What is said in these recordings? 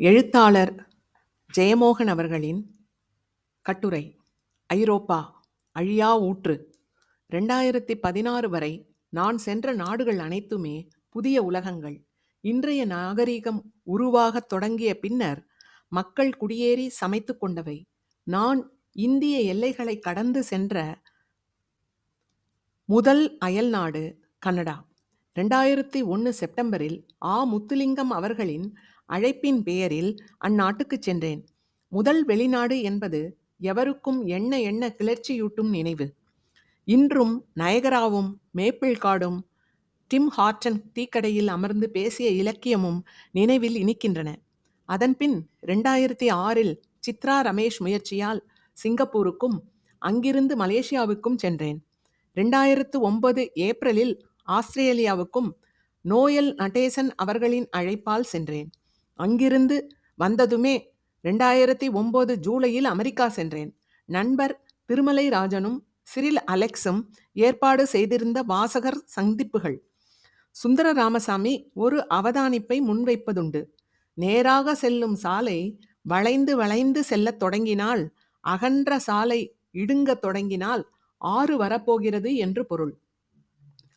எழுத்தாளர் ஜெயமோகன் அவர்களின் கட்டுரை ஐரோப்பா அழியா ஊற்று. ரெண்டாயிரத்தி பதினாறு வரை நான் சென்ற நாடுகள் அனைத்துமே புதிய உலகங்கள். இன்றைய நாகரீகம் உருவாகத் தொடங்கிய பின்னர் மக்கள் குடியேறி சமைத்து கொண்டவை. நான் இந்திய எல்லைகளை கடந்து சென்ற முதல் அயல் நாடு கனடா. ரெண்டாயிரத்தி ஒன்று செப்டம்பரில் ஆ. முத்துலிங்கம் அவர்களின் அழைப்பின் பெயரில் அந்நாட்டுக்கு சென்றேன். முதல் வெளிநாடு என்பது எவருக்கும் எண்ண எண்ண கிளர்ச்சியூட்டும் நினைவு. இன்றும் நயகராவும் மேப்பிள் காடும் டிம் ஹார்டன் டீக்கடையில் அமர்ந்து பேசிய இலக்கியமும் நினைவில் இனிக்கின்றன. அதன்பின் ரெண்டாயிரத்தி ஆறில் சித்ரா ரமேஷ் முயற்சியால் சிங்கப்பூருக்கும் அங்கிருந்து மலேசியாவுக்கும் சென்றேன். ரெண்டாயிரத்து ஒன்பது ஏப்ரலில் ஆஸ்திரேலியாவுக்கும் நோயல் நடேசன் அவர்களின் அழைப்பால் சென்றேன். அங்கிருந்து வந்ததுமே ரெண்டாயிரத்தி ஒம்பது ஜூலையில் அமெரிக்கா சென்றேன். நண்பர் திருமலை ராஜனும் சிறில் அலெக்ஸும் ஏற்பாடு செய்திருந்த வாசகர் சந்திப்புகள். சுந்தர ராமசாமி ஒரு அவதானிப்பை முன்வைப்பதுண்டு. நேராக செல்லும் சாலை வளைந்து வளைந்து செல்லத் தொடங்கினால் அகன்ற சாலை இடுங்கத் தொடங்கினால் ஆறு வரப்போகிறது என்று பொருள்.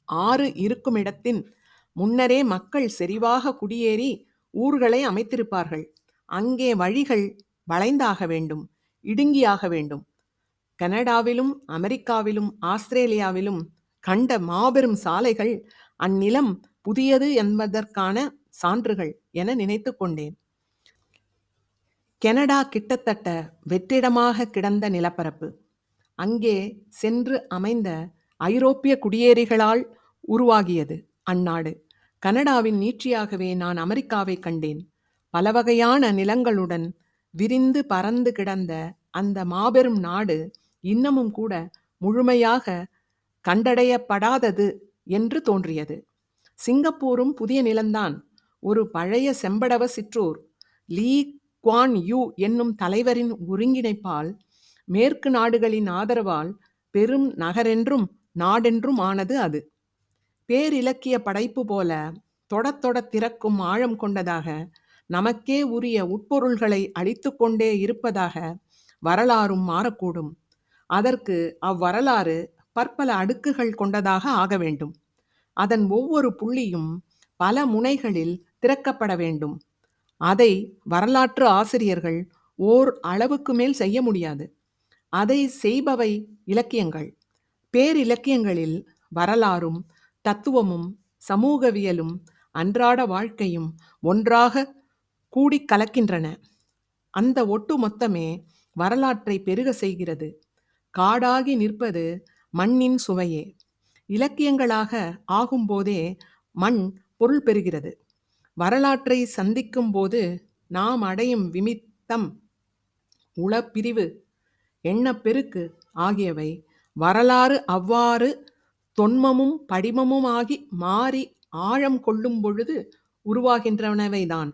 ஆறு இருக்குமிடத்தின் முன்னரே மக்கள் செறிவாக குடியேறி ஊர்களை அமைத்திருப்பார்கள். அங்கே வழிகள் வளைந்தாக வேண்டும் இடுங்கியாக வேண்டும். கனடாவிலும் அமெரிக்காவிலும் ஆஸ்திரேலியாவிலும் கண்ட மாபெரும் சாலைகள் அந்நிலம் புதியது என்பதற்கான சான்றுகள் என நினைத்து கொண்டேன். கெனடா கிட்டத்தட்ட வெற்றிடமாக கிடந்த நிலப்பரப்பு. அங்கே சென்று அமைந்த ஐரோப்பிய குடியேறிகளால் உருவாகியது அந்நாடு. கனடாவின் நீட்சியாகவே நான் அமெரிக்காவை கண்டேன். பலவகையான நிலங்களுடன் விரிந்து பறந்து கிடந்த அந்த மாபெரும் நாடு இன்னமும் கூட முழுமையாக கண்டடையப்படாதது என்று தோன்றியது. சிங்கப்பூரும் புதிய நிலம்தான். ஒரு பழைய செம்படவ சிற்றூர். லீ குவான் யூ என்னும் தலைவரின் ஒருங்கிணைப்பால் மேற்கு நாடுகளின் ஆதரவால் பெரும் நகரென்றும் நாடென்றும் ஆனது அது. பேரிலக்கிய படைப்பு போல தொட திறக்கும் ஆழம் கொண்டதாக நமக்கே உரிய உட்பொருள்களை அழித்து கொண்டே இருப்பதாக வரலாறும் மாறக்கூடும். அதற்கு அவ்வரலாறு பற்பல அடுக்குகள் கொண்டதாக ஆக வேண்டும். அதன் ஒவ்வொரு புள்ளியும் பல முனைகளில் திறக்கப்பட வேண்டும். அதை வரலாற்று ஆசிரியர்கள் ஓர் அளவுக்கு மேல் செய்ய முடியாது. அதை செய்பவை இலக்கியங்கள். பேரிலக்கியங்களில் வரலாறும் தத்துவமும் சமூகவியலும் அன்றாட வாழ்க்கையும் ஒன்றாக கூடி கலக்கின்றன. அந்த ஒட்டு மொத்தமே வரலாற்றை பெருக செய்கிறது. காடாகி நிற்பது மண்ணின் சுவையே. இலக்கியங்களாக ஆகும்போதே மண் பொருள் பெறுகிறது. வரலாற்றை சந்திக்கும் போது நாம் அடையும் விமித்தம் உளப்பிரிவு எண்ணப்பெருக்கு ஆகியவை வரலாறு அவ்வாறு தொன்மமும் படிமமுமாகி மாறி ஆழம் கொள்ளும் பொழுது உருவாகின்றனவைதான்.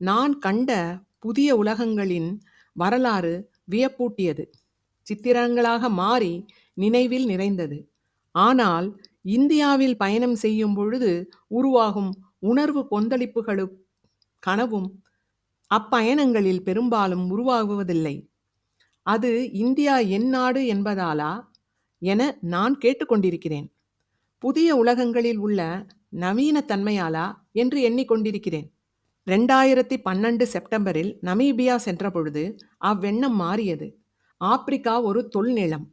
நான் கண்ட புதிய உலகங்களின் வரலாறு வியப்பூட்டியது. சித்திரங்களாக மாறி நினைவில் நிறைந்தது. ஆனால் இந்தியாவில் பயணம் செய்யும் பொழுது உருவாகும் உணர்வு கொந்தளிப்புகளு கனவும் அப்பயணங்களில் பெரும்பாலும் உருவாகுவதில்லை. அது இந்தியா என் நாடு என்பதாலா? என நான் கேட்டுக்கொண்டிருக்கிறேன். புதிய உலகங்களில் உள்ள நவீன தன்மையாலா என்று எண்ணிக்கொண்டிருக்கிறேன். ரெண்டாயிரத்தி பன்னெண்டு செப்டம்பரில் நமீபியா சென்றபொழுது அவ்வெண்ணம் மாறியது. ஆப்பிரிக்கா ஒரு தொல்நிலம்.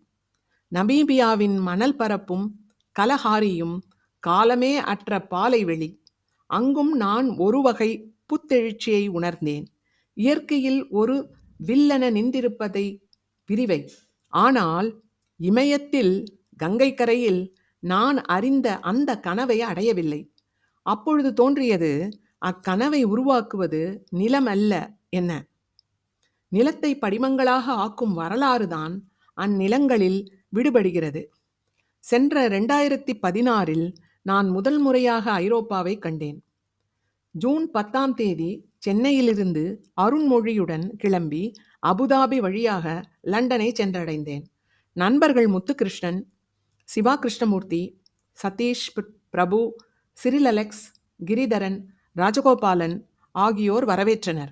நமீபியாவின் மணல் பரப்பும் கலஹாரியும் காலமே அற்ற பாலைவெளி அங்கும் நான் ஒரு வகை புத்தெழுச்சியை உணர்ந்தேன். இயற்கையில் ஒரு வில்லென நின்றிருப்பதை பிரிவை ஆனால் இமயத்தில் கங்கை கரையில் நான் அறிந்த அந்த கனவை அடையவில்லை. அப்பொழுது தோன்றியது அக்கனவை உருவாக்குவது நிலம் அல்ல என்ன. நிலத்தை படிமங்களாக ஆக்கும் வரலாறுதான் அந்நிலங்களில் விடுபடுகிறது. சென்ற ரெண்டாயிரத்தி பதினாறில் நான் முதல் முறையாக ஐரோப்பாவை கண்டேன். ஜூன் பத்தாம் தேதி சென்னையிலிருந்து அருண்மொழியுடன் கிளம்பி அபுதாபி வழியாக லண்டனை சென்றடைந்தேன். நண்பர்கள் முத்துகிருஷ்ணன் சிவா கிருஷ்ணமூர்த்தி சதீஷ் பிரபு சிறில் அலெக்ஸ் கிரிதரன் ராஜகோபாலன் ஆகியோர் வரவேற்றனர்.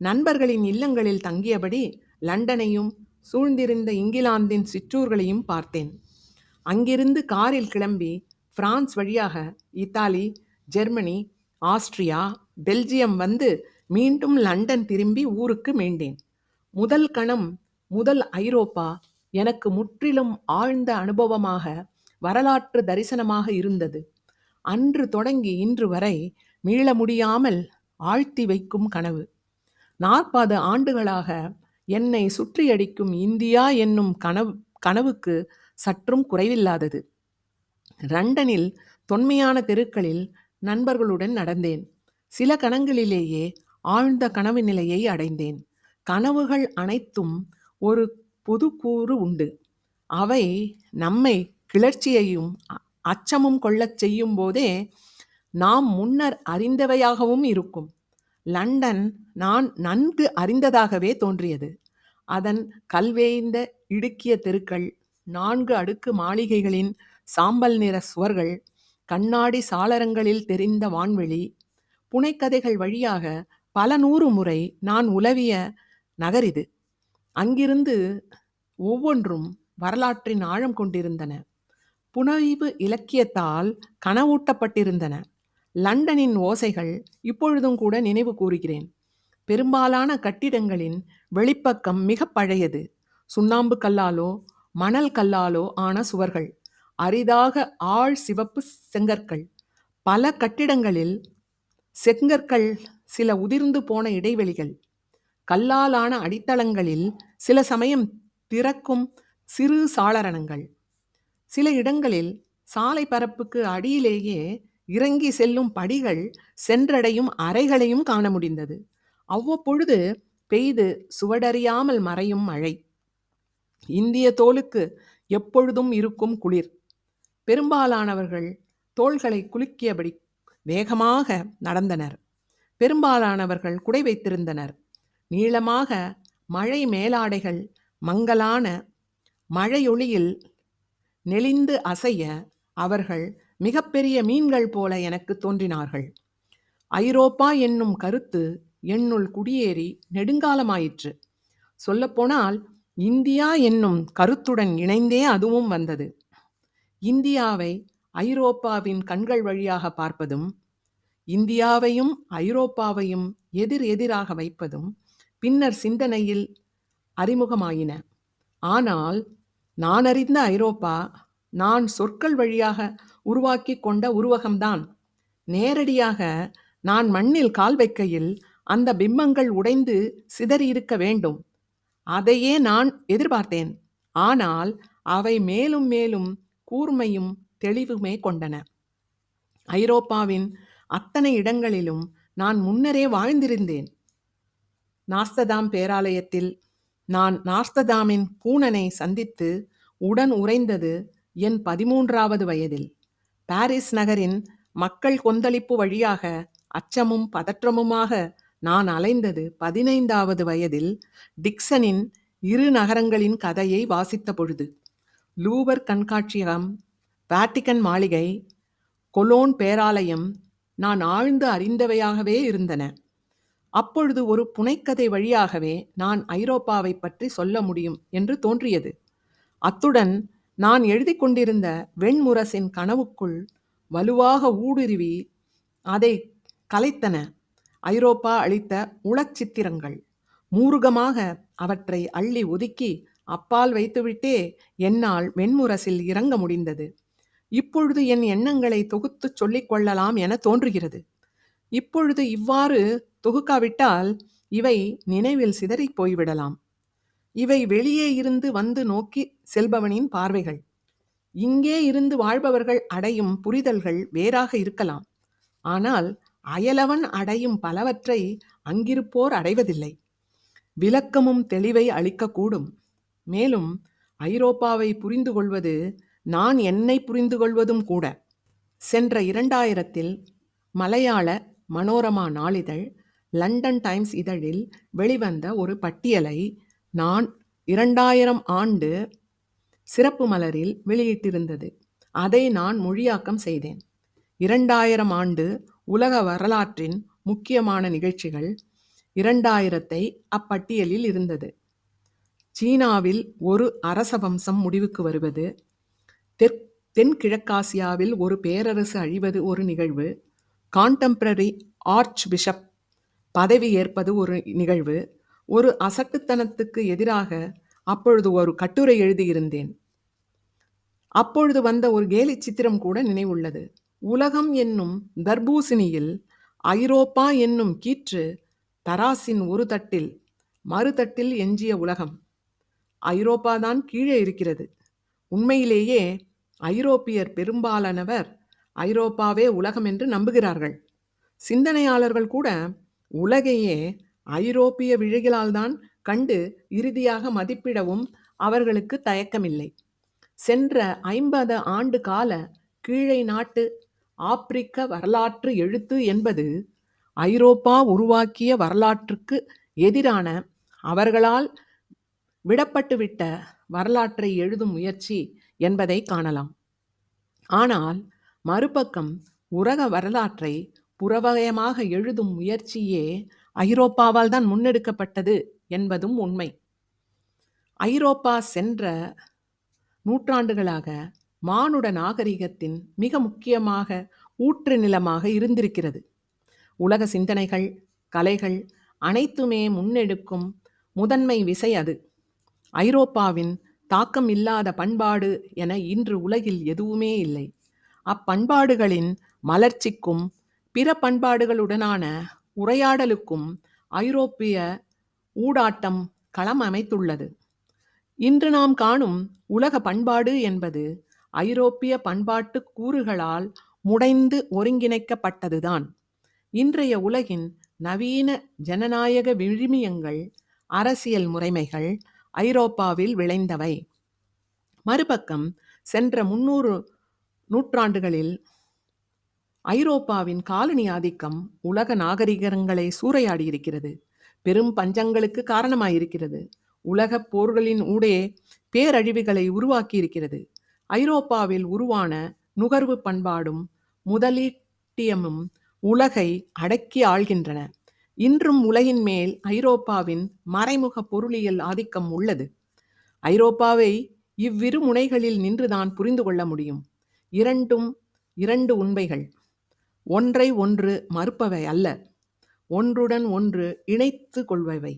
நண்பர்களின் இல்லங்களில் தங்கியபடி லண்டனையும் சூழ்ந்திருந்த இங்கிலாந்தின் சிற்றூர்களையும் பார்த்தேன். அங்கிருந்து காரில் கிளம்பி பிரான்ஸ் வழியாக இத்தாலி ஜெர்மனி ஆஸ்திரியா பெல்ஜியம் வந்து மீண்டும் லண்டன் திரும்பி ஊருக்கு மீண்டேன். முதல் கணம் முதல் ஐரோப்பா எனக்கு முற்றிலும் ஆழ்ந்த அனுபவமாக வரலாற்று தரிசனமாக இருந்தது. அன்று தொடங்கி இன்று வரை மீள முடியாமல் ஆழ்த்தி வைக்கும் கனவு. நாற்பது ஆண்டுகளாக என்னை சுற்றியடிக்கும் இந்தியா என்னும் கனவு கனவுக்கு சற்றும் குறைவில்லாதது. லண்டனில் தொன்மையான தெருக்களில் நண்பர்களுடன் நடந்தேன். சில கணங்களிலேயே ஆழ்ந்த கனவு நிலையை அடைந்தேன். கனவுகள் அனைத்தும் ஒரு புதுக்கூறு உண்டு. அவை நம்மை கிளர்ச்சியையும் அச்சமும் கொள்ளச் செய்யும் போதே நாம் முன்னர் அறிந்தவையாகவும் இருக்கும். லண்டன் நான் நன்கு அறிந்ததாகவே தோன்றியது. அதன் கல்வேய்ந்த இடுக்கிய தெருக்கள் நான்கு அடுக்கு மாளிகைகளின் சாம்பல் நிற சுவர்கள் கண்ணாடி சாளரங்களில் தெரிந்த வான்வெளி புனைக்கதைகள் வழியாக பல நூறு முறை நான் உலவிய நகர் இது. அங்கிருந்து ஒவ்வொன்றும் வரலாற்றின் ஆழம் கொண்டிருந்தன. புனைவு இலக்கியத்தால் கனவூட்டப்பட்டிருந்தன. லண்டனின் ஓசைகள் இப்பொழுதும் கூட நினைவு கூறுகிறேன். பெரும்பாலான கட்டிடங்களின் வெளிப்பக்கம் மிக பழையது. சுண்ணாம்பு கல்லாலோ மணல் கல்லாலோ ஆன சுவர்கள். அரிதாக ஆழ் சிவப்பு செங்கற்கள். பல கட்டிடங்களில் செங்கற்கள் சில உதிர்ந்து போன இடைவெளிகள். கல்லாலான அடித்தளங்களில் சில சமயம் திறக்கும் சிறு சாளரணங்கள். சில இடங்களில் சாலை பரப்புக்கு அடியிலேயே இறங்கி செல்லும் படிகள் சென்றடையும் அறைகளையும் காண முடிந்தது. அவ்வப்பொழுது பெய்து சுவடறியாமல் மறையும் மழை. இந்திய தோலுக்கு எப்பொழுதும் இருக்கும் குளிர். பெரும்பாலானவர்கள் தோள்களை குலுக்கியபடி வேகமாக நடந்தனர். பெரும்பாலானவர்கள் குடை வைத்திருந்தனர். நீளமாக மழை மேலாடைகள் மங்கலான மழையொளியில் நெளிந்து அசைய அவர்கள் மிகப்பெரிய மீன்கள் போல எனக்கு தோன்றினார்கள். ஐரோப்பா என்னும் கருத்து என்னுள் குடியேறி நெடுங்காலமாயிற்று. சொல்லப்போனால் இந்தியா என்னும் கருத்துடன் இணைந்தே அதுவும் வந்தது. இந்தியாவை ஐரோப்பாவின் கண்கள் வழியாக பார்ப்பதும் இந்தியாவையும் ஐரோப்பாவையும் எதிர் எதிராக வைப்பதும் பின்னர் சிந்தனையில் அறிமுகமாயின. ஆனால் நான் அறிந்த ஐரோப்பா நான் சொற்கள் வழியாக உருவாக்கி கொண்ட உருவகம்தான். நேரடியாக நான் மண்ணில் கால் வைக்கையில் அந்த பிம்பங்கள் உடைந்து சிதறியிருக்க வேண்டும். அதையே நான் எதிர்பார்த்தேன். ஆனால் அவை மேலும் மேலும் கூர்மையும் தெளிவுமே கொண்டன. ஐரோப்பாவின் அத்தனை இடங்களிலும் நான் முன்னரே வாழ்ந்திருந்தேன். நாஸ்ததாம் பேராலயத்தில் நான் நாஸ்ததாமின் பூனனை சந்தித்து உடன் உறைந்தது என் பதிமூன்றாவது வயதில். பாரிஸ் நகரின் மக்கள் கொந்தளிப்பு வழியாக அச்சமும் பதற்றமுமாக நான் அலைந்தது பதினைந்தாவது வயதில் டிக்சனின் இரு நகரங்களின் கதையை வாசித்த பொழுது. லூவர் கண்காட்சியகம் வாட்டிகன் மாளிகை கொலோன் பேராலயம் நான் ஆழ்ந்து அறிந்தவையாகவே இருந்தன. அப்பொழுது ஒரு புனைக்கதை வழியாகவே நான் ஐரோப்பாவை பற்றி சொல்ல முடியும் என்று தோன்றியது. அத்துடன் நான் எழுதி கொண்டிருந்த வெண்முரசின் கனவுக்குள் வலுவாக ஊடுருவி அதை கலைத்தன ஐரோப்பா அளித்த உளச்சித்திரங்கள். மூருகமாக அவற்றை அள்ளி ஒதுக்கி அப்பால் வைத்துவிட்டே என்னால் வெண்முரசில் இறங்க முடிந்தது. இப்பொழுது என் எண்ணங்களை தொகுத்துச் சொல்லிக் கொள்ளலாம் என தோன்றுகிறது. இப்பொழுது இவ்வாறு தொகுக்காவிட்டால் இவை நினைவில் சிதறிப் போய்விடலாம். இவை வெளியே இருந்து வந்து நோக்கி செல்பவனின் பார்வைகள். இங்கே இருந்து வாழ்பவர்கள் அடையும் புரிதல்கள் வேறாக இருக்கலாம். ஆனால் அயலவன் அடையும் பலவற்றை அங்கிருப்போர் அடைவதில்லை. விளக்கமும் தெளிவை அளிக்கக்கூடும். மேலும் ஐரோப்பாவை புரிந்து கொள்வது நான் என்னை புரிந்து கொள்வதும் கூட. சென்ற இரண்டாயிரத்தில் மலையாள மனோரமா நாளிதழ் லண்டன் டைம்ஸ் இதழில் வெளிவந்த ஒரு பட்டியலை நான் இரண்டாயிரம் ஆண்டு சிறப்பு மலரில் வெளியிட்டிருந்தது. அதை நான் மொழியாக்கம் செய்தேன். இரண்டாயிரம் ஆண்டு உலக வரலாற்றின் முக்கியமான நிகழ்ச்சிகள் இரண்டாயிரத்தை அப்பட்டியலில் இருந்தது. சீனாவில் ஒரு அரச வம்சம் முடிவுக்கு வருவது தெற் தென்கிழக்காசியாவில் ஒரு பேரரசு அழிவது ஒரு நிகழ்வு கான்டெம்பரரி ஆர்ச் பிஷப் பதவி ஏற்பது ஒரு நிகழ்வு. ஒரு அசட்டுத்தனத்துக்கு எதிராக அப்பொழுது ஒரு கட்டுரை எழுதியிருந்தேன். அப்பொழுது வந்த ஒரு கேலி சித்திரம் கூட நினைவுள்ளது. உலகம் என்னும் தர்பூசணியில் ஐரோப்பா என்னும் கீற்று தராசின் ஒரு தட்டில் மறுதட்டில் எஞ்சிய உலகம். ஐரோப்பாதான் கீழே இருக்கிறது. உண்மையிலேயே ஐரோப்பியர் பெரும்பாலானவர் ஐரோப்பாவே உலகம் என்று நம்புகிறார்கள். சிந்தனையாளர்கள் கூட உலகையே ஐரோப்பிய விழிகளால்தான் கண்டு இறுதியாக மதிப்பிடவும் அவர்களுக்கு தயக்கமில்லை. சென்ற ஐம்பது ஆண்டு கால கீழை நாட்டு ஆப்பிரிக்க வரலாற்று எழுத்து என்பது ஐரோப்பா உருவாக்கிய வரலாற்றுக்கு எதிரான அவர்களால் விடப்பட்டுவிட்ட வரலாற்றை எழுதும் முயற்சி என்பதை காணலாம். ஆனால் மறுபக்கம் உலக வரலாற்றை புறவயமாக எழுதும் முயற்சியே ஐரோப்பாவால் தான் முன்னெடுக்கப்பட்டது என்பதும் உண்மை. ஐரோப்பா சென்ற நூற்றாண்டுகளாக மானுட நாகரிகத்தின் மிக முக்கியமாக ஊற்று நிலமாக இருந்திருக்கிறது. உலக சிந்தனைகள் கலைகள் அனைத்துமே முன்னெடுக்கும் முதன்மை விசை அது. ஐரோப்பாவின் தாக்கம் இல்லாத பண்பாடு என இன்று உலகில் எதுவுமே இல்லை. அப்பண்பாடுகளின் மலர்ச்சிக்கும் பிற பண்பாடுகளுடனான உரையாடலுக்கும் ஐரோப்பிய ஊடாட்டம் களம் அமைத்துள்ளது. இன்று நாம் காணும் உலக பண்பாடு என்பது ஐரோப்பிய பண்பாட்டு கூறுகளால் முடைந்து ஒருங்கிணைக்கப்பட்டதுதான். இன்றைய உலகின் நவீன ஜனநாயக விழுமியங்கள் அரசியல் முறைமைகள் ஐரோப்பாவில் விளைந்தவை. மறுபக்கம் சென்ற முன்னூறு நூற்றாண்டுகளில் ஐரோப்பாவின் காலனி ஆதிக்கம் உலக நாகரிகங்களை சூறையாடியிருக்கிறது. பெரும் பஞ்சங்களுக்கு காரணமாயிருக்கிறது. உலகப் போர்களின் ஊடே பேரழிவுகளை உருவாக்கியிருக்கிறது. ஐரோப்பாவில் உருவான நுகர்வு பண்பாடும் முதலீட்டியமும் உலகை அடக்கி ஆள்கின்றன. இன்றும் உலகின் மேல் ஐரோப்பாவின் மறைமுக பொருளியல் ஆதிக்கம் உள்ளது. ஐரோப்பாவை இவ்விரு முனைகளில் நின்றுதான் புரிந்து கொள்ள முடியும். இரண்டும் இரண்டு உண்மைகள். ஒன்றை ஒன்று மறுப்பவை அல்ல. ஒன்றுடன் ஒன்று இணைத்து கொள்பவை.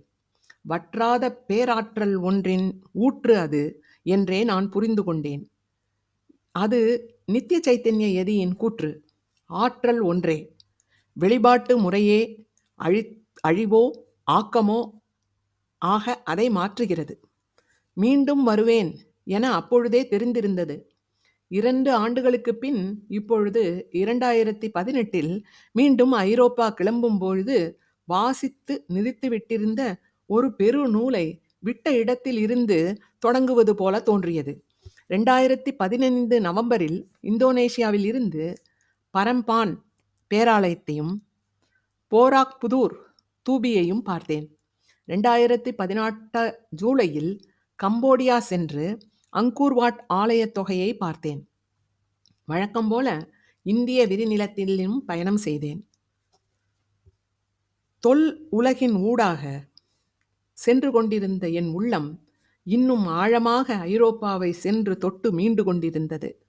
வற்றாத பேராற்றல் ஒன்றின் ஊற்று அது என்றே நான் புரிந்து கொண்டேன். அது நித்திய சைத்தன்ய எதியின் கூற்று. ஆற்றல் ஒன்றே. வெளிப்பாட்டு முறையே அழி அழிவோ ஆக்கமோ ஆக அதை மாற்றுகிறது. மீண்டும் வருவேன் என அப்பொழுதே தெரிந்திருந்தது. இரண்டு ஆண்டுகளுக்கு பின் இப்பொழுது இரண்டாயிரத்தி பதினெட்டில் மீண்டும் ஐரோப்பா கிளம்பும் பொழுது வாசித்து நிறுத்திவிட்டிருந்த ஒரு பெரு நூலை விட்ட இடத்தில் இருந்து தொடங்குவது போல தோன்றியது. ரெண்டாயிரத்தி பதினைந்து நவம்பரில் இந்தோனேஷியாவில் இருந்து பரம்பான் பேராலயத்தையும் போராக் புதூர் தூபியையும் பார்த்தேன். ரெண்டாயிரத்தி பதினாட்ட ஜூலையில் கம்போடியா சென்று அங்கூர்வாட் ஆலயத் தொகையை பார்த்தேன். வழக்கம் போல இந்திய விரிநிலத்திலும் பயணம் செய்தேன். தொல் உலகின் ஊடாக சென்று கொண்டிருந்த என் உள்ளம் இன்னும் ஆழமாக ஐரோப்பாவை சென்று தொட்டு மீண்டு கொண்டிருந்தது.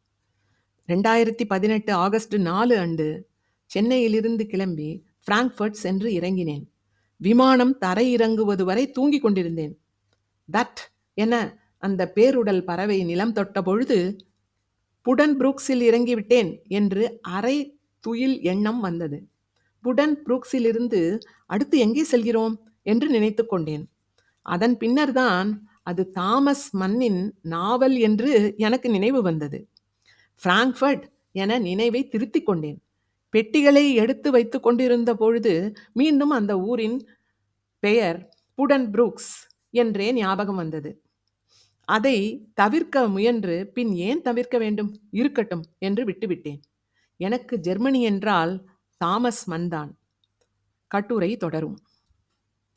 ரெண்டாயிரத்தி பதினெட்டு ஆகஸ்ட் நாலு அன்று சென்னையிலிருந்து கிளம்பி பிராங்க்ஃபர்ட் சென்று இறங்கினேன். விமானம் தரையிறங்குவது வரை தூங்கிக் கொண்டிருந்தேன். தட் என அந்த பேருடல் பறவை நிலம் தொட்ட பொழுது புடன் புரூக்ஸில் இறங்கிவிட்டேன் என்று அரை துயில் எண்ணம் வந்தது. புடன் புரூக்ஸிலிருந்து அடுத்து எங்கே செல்கிறோம்? என்று நினைத்து கொண்டேன். அதன் பின்னர்தான் அது தாமஸ் மன்னின் நாவல் என்று எனக்கு நினைவு வந்தது. பிராங்க்ஃபர்ட் என நினைவை திருத்திக் கொண்டேன். பெட்டிகளை எடுத்து வைத்து கொண்டிருந்த பொழுது மீண்டும் அந்த ஊரின் பெயர் புடன் புரூக்ஸ் என்றே ஞாபகம் வந்தது. அதை தவிர்க்க முயன்று பின் ஏன் தவிர்க்க வேண்டும்? இருக்கட்டும் என்று விட்டுவிட்டேன். எனக்கு ஜெர்மனி என்றால் தாமஸ் மன்தான் கட்டுரை தொடரும்.